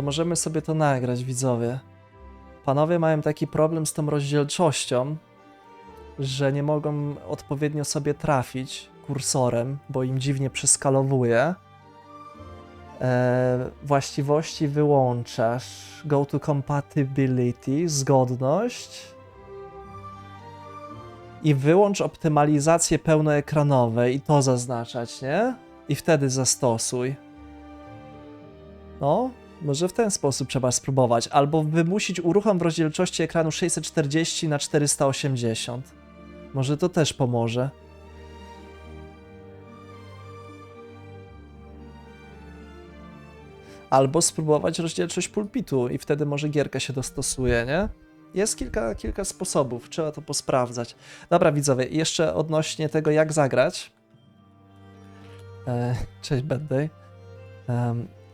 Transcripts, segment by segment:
to możemy sobie to nagrać, widzowie. Panowie mają taki problem z tą rozdzielczością, że nie mogą odpowiednio sobie trafić kursorem, bo im dziwnie przeskalowuje. E, właściwości wyłączasz. Go to compatibility, zgodność. I wyłącz optymalizację pełnoekranowe i to zaznaczać, nie? I wtedy zastosuj. No, może w ten sposób trzeba spróbować. Albo wymusić uruchom w rozdzielczości ekranu 640 na 480. Może to też pomoże. Albo spróbować rozdzielczość pulpitu i wtedy może gierka się dostosuje, nie? Jest kilka, kilka sposobów, trzeba to posprawdzać. Dobra, widzowie, jeszcze odnośnie tego, jak zagrać. E, cześć, Bad Day.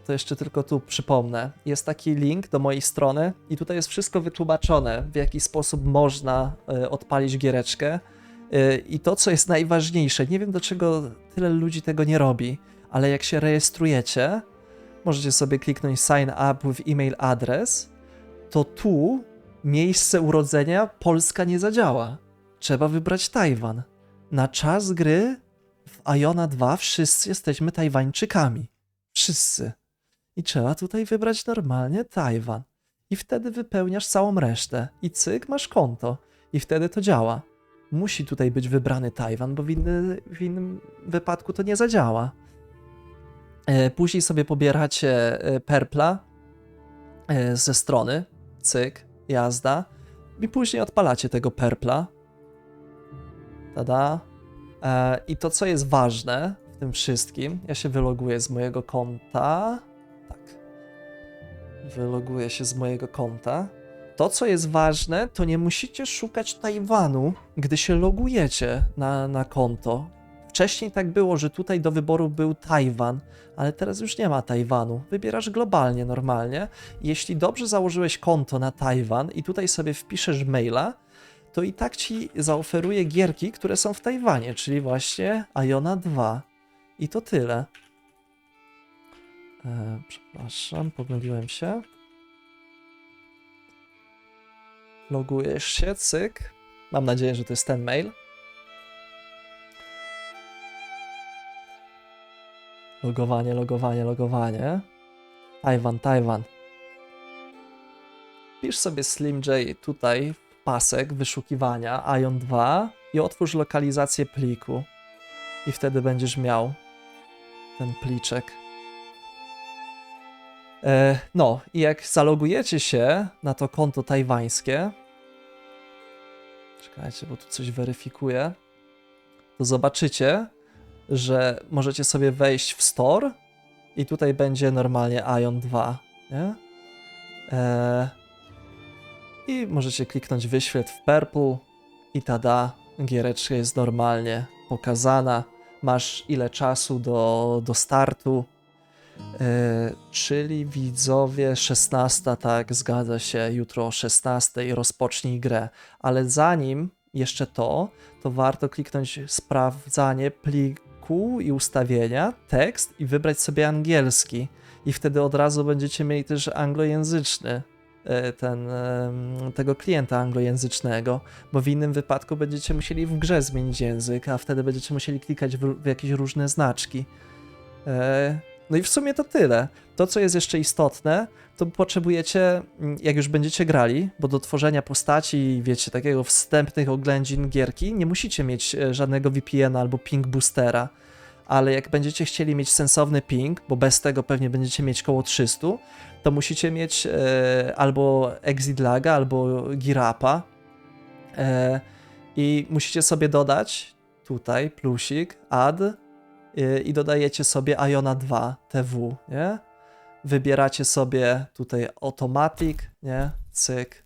To jeszcze tylko tu przypomnę. Jest taki link do mojej strony i tutaj jest wszystko wytłumaczone, w jaki sposób można e, odpalić giereczkę. E, I to, co jest najważniejsze, nie wiem dlaczego tyle ludzi tego nie robi, ale jak się rejestrujecie, możecie sobie kliknąć sign up with email address, to tu miejsce urodzenia Polska nie zadziała. Trzeba wybrać Tajwan. Na czas gry w Iona 2 wszyscy jesteśmy Tajwańczykami. Wszyscy. I trzeba tutaj wybrać normalnie Tajwan. I wtedy wypełniasz całą resztę. I cyk, masz konto. I wtedy to działa. Musi tutaj być wybrany Tajwan, bo w, inny, w innym wypadku to nie zadziała. E, Później sobie pobieracie e, perpla e, ze strony. Cyk, jazda. I później odpalacie tego perpla. Tada. I to, co jest ważne w tym wszystkim, ja się wyloguję z mojego konta. Wyloguję się z mojego konta. To, co jest ważne, to nie musicie szukać Tajwanu, gdy się logujecie na, na konto. Wcześniej tak było, że tutaj do wyboru był Tajwan, ale teraz już nie ma Tajwanu. Wybierasz globalnie, normalnie. Jeśli dobrze założyłeś konto na Tajwan i tutaj sobie wpiszesz maila, to i tak ci zaoferuje gierki, które są w Tajwanie, czyli właśnie Iona 2. I to tyle. E, przepraszam, pomyliłem się. Logujesz się, cyk. Mam nadzieję, że to jest ten mail. Logowanie, logowanie, logowanie. Tajwan, Tajwan. Pisz sobie Slim J tutaj w pasek wyszukiwania Ion 2 i otwórz lokalizację pliku. I wtedy będziesz miał ten pliczek. E, no, i jak zalogujecie się na to konto tajwańskie, czekajcie, bo tu coś weryfikuję, to zobaczycie, że możecie sobie wejść w store i tutaj będzie normalnie Ion 2, nie? E, I możecie kliknąć wyświetl w purple i tada, giereczka jest normalnie pokazana. Masz ile czasu do, do startu. E, czyli widzowie 16, tak, zgadza się, jutro o 16 rozpocznij grę. Ale zanim jeszcze to, to warto kliknąć sprawdzanie pliku i ustawienia, tekst i wybrać sobie angielski. I wtedy od razu będziecie mieli też anglojęzyczny e, ten, tego klienta anglojęzycznego, bo w innym wypadku będziecie musieli w grze zmienić język, a wtedy będziecie musieli klikać w, w jakieś różne znaczki. No i w sumie to tyle. To, co jest jeszcze istotne, to potrzebujecie, mm, jak już będziecie grali, bo do tworzenia postaci, wiecie, takiego wstępnych oględzin gierki, nie musicie mieć e, żadnego VPN albo ping boostera, ale jak będziecie chcieli mieć sensowny ping, bo bez tego pewnie będziecie mieć koło 300, to musicie mieć e, albo exit laga, albo girapa e, i musicie sobie dodać tutaj plusik, add i dodajecie sobie Iona 2 TW, nie? Wybieracie sobie tutaj automatic, nie? Cyk.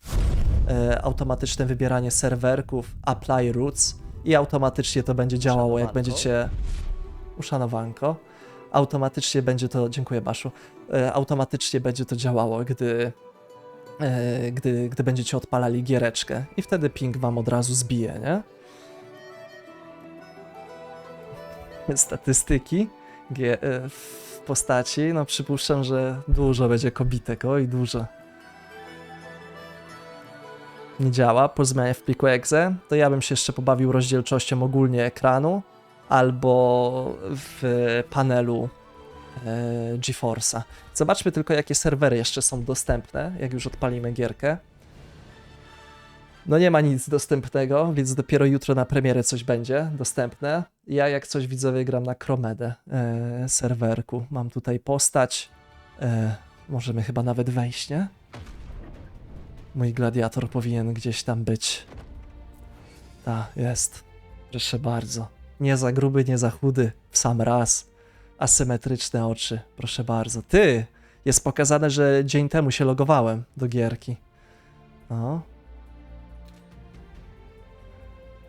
E, automatyczne wybieranie serwerków, apply roots i automatycznie to będzie działało, jak będziecie uszanowanko. Automatycznie będzie to, dziękuję Baszu, e, automatycznie będzie to działało, gdy, gdy, gdy będziecie odpalali giereczkę i wtedy ping wam od razu zbije, nie? Statystyki. E, f- postaci, no przypuszczam, że dużo będzie kobitek, oj dużo. Nie działa po zmianie w pliku exe, to ja bym się jeszcze pobawił rozdzielczością ogólnie ekranu albo w panelu e, GeForce'a. Zobaczmy tylko, jakie serwery jeszcze są dostępne, jak już odpalimy gierkę. No nie ma nic dostępnego, więc dopiero jutro na premierę coś będzie dostępne. Ja jak coś widzowie gram na Chromedę e, serwerku. Mam tutaj postać. E, możemy chyba nawet wejść, nie? Mój gladiator powinien gdzieś tam być. Ta, jest. Proszę bardzo. Nie za gruby, nie za chudy. W sam raz. Asymetryczne oczy. Proszę bardzo. Ty! Jest pokazane, że dzień temu się logowałem do gierki. No.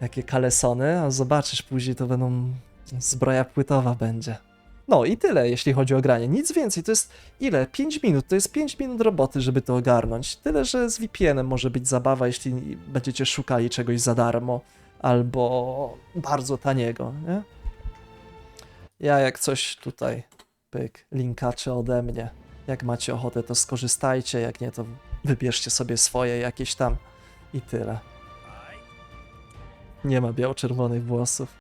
Jakie kalesony, a zobaczysz później to będą zbroja płytowa będzie. No i tyle, jeśli chodzi o granie. Nic więcej, to jest ile? 5 minut, to jest 5 minut roboty, żeby to ogarnąć. Tyle, że z VPN-em może być zabawa, jeśli będziecie szukali czegoś za darmo albo bardzo taniego, nie? Ja jak coś tutaj, pyk, linkacze ode mnie. Jak macie ochotę, to skorzystajcie, jak nie, to wybierzcie sobie swoje jakieś tam i tyle. Nie ma biało-czerwonych włosów.